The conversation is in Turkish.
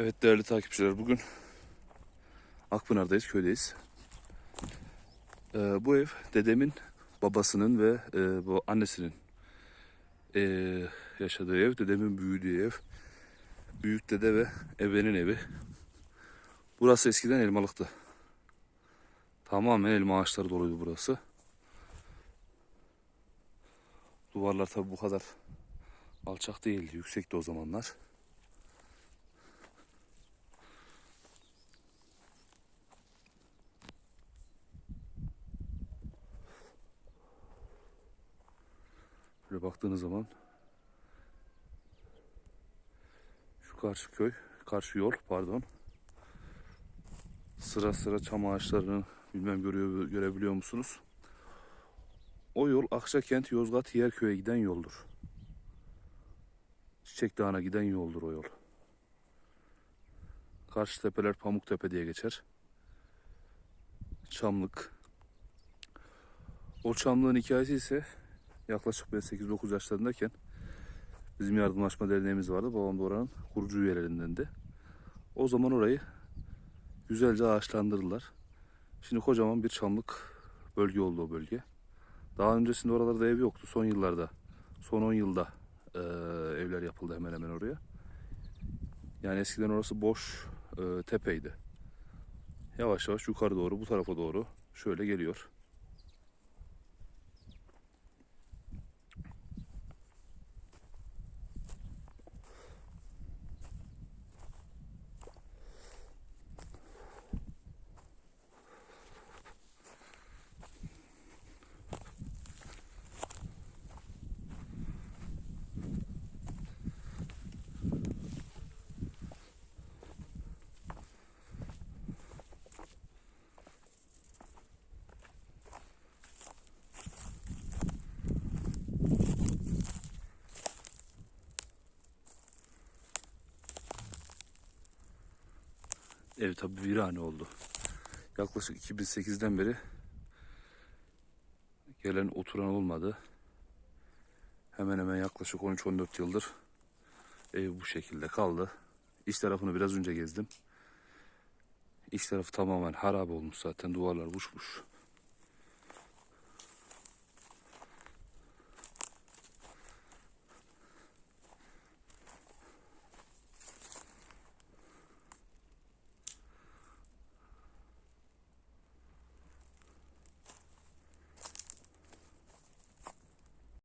Evet değerli takipçiler bugün Akpınar'dayız, köydeyiz. Ee, bu ev dedemin babasının ve e, bu annesinin e, yaşadığı ev. Dedemin büyüdüğü ev. Büyük dede ve ebenin evi. Burası eskiden elmalıktı. Tamamen elma ağaçları doluydu burası. Duvarlar tabi bu kadar alçak değildi, yüksekti o zamanlar. Böyle baktığınız zaman şu karşı köy, karşı yol pardon. Sıra sıra çam ağaçlarını bilmem görüyor, görebiliyor musunuz? O yol Akçakent, Yozgat, Yerköy'e giden yoldur. Çiçek Dağı'na giden yoldur o yol. Karşı tepeler Pamuktepe diye geçer. Çamlık. O çamlığın hikayesi ise yaklaşık ben 8-9 yaşlarındayken bizim yardımlaşma derneğimiz vardı. Babam da oranın kurucu üyelerinden de. O zaman orayı güzelce ağaçlandırdılar. Şimdi kocaman bir çamlık bölge oldu o bölge. Daha öncesinde oralarda ev yoktu. Son yıllarda, son 10 yılda eee, evler yapıldı hemen hemen oraya. Yani eskiden orası boş eee, tepeydi. Yavaş yavaş yukarı doğru, bu tarafa doğru şöyle geliyor. Ev tabi virane oldu. Yaklaşık 2008'den beri gelen oturan olmadı. Hemen hemen yaklaşık 13-14 yıldır ev bu şekilde kaldı. İç tarafını biraz önce gezdim. İç tarafı tamamen harap olmuş zaten. Duvarlar uçmuş.